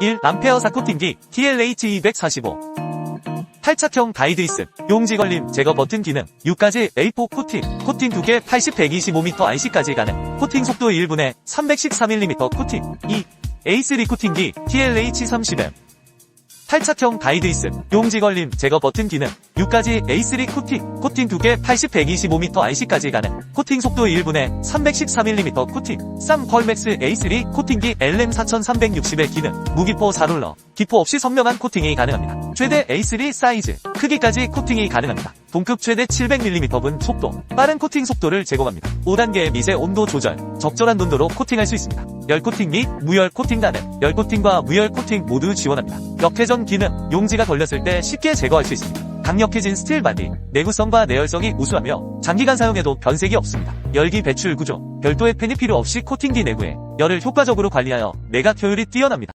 1. 람페어사 코팅기 TLH245 탈착형 가이드 있음, 용지 걸림 제거 버튼 기능, 6가지 A4 코팅, 코팅 2개 80, 125m IC까지 가능, 코팅 속도 1분에 313mm 코팅, 2. A3 코팅기 TLH30M 탈착형 가이드 있음, 용지 걸림 제거 버튼 기능, 6가지 A3 코팅, 코팅 2개 80, 125m IC까지 가능, 코팅 속도 1분에 313mm 코팅, 쌈 펄맥스 A3 코팅기 LM4360의 기능, 무기포 4롤러, 기포 없이 선명한 코팅이 가능합니다. 최대 A3 사이즈, 크기까지 코팅이 가능합니다. 동급 최대 700mm 분 속도, 빠른 코팅 속도를 제공합니다. 5단계 미세 온도 조절, 적절한 온도로 코팅할 수 있습니다. 열 코팅 및 무열 코팅 가능, 열 코팅과 무열 코팅 모두 지원합니다. 역회전 기능, 용지가 걸렸을 때 쉽게 제거할 수 있습니다. 강력해진 스틸 바디, 내구성과 내열성이 우수하며 장기간 사용해도 변색이 없습니다. 열기 배출 구조, 별도의 팬이 필요 없이 코팅기 내부에 열을 효과적으로 관리하여 내각 효율이 뛰어납니다.